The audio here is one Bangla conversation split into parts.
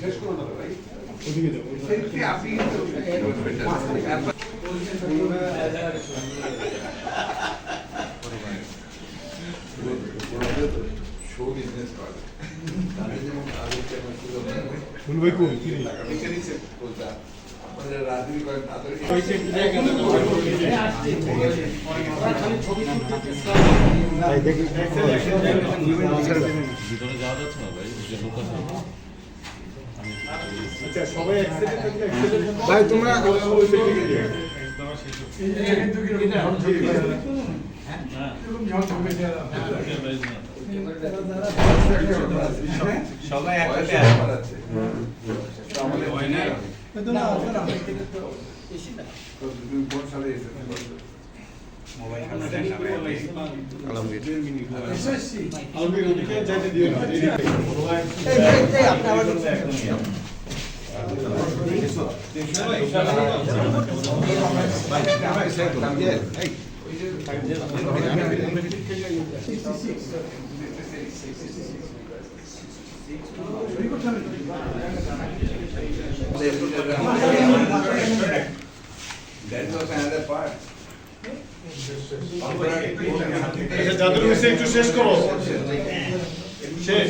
শেষ করো না ভাই ওদিকে যাও আপনি শো বিজনেস করে তাদের যেমন আলোচনা করছিল ফুল ভিতরে যাওয়া যাচ্ছে না ভাই তোমরা সবাই একসাথে আমাদের হয় না তো তুমি কোন সালে এসেছ আলমির ওদিকে যাইতে দিও না That was another part. যাদের হয়েছে একটু শেষ করো শেষ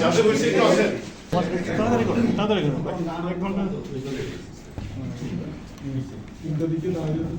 যাদের হয়েছে একটু আসেন তাড়াতাড়ি করো তাড়াতাড়ি করো এক ঘণ্টা দিকে না হলে তো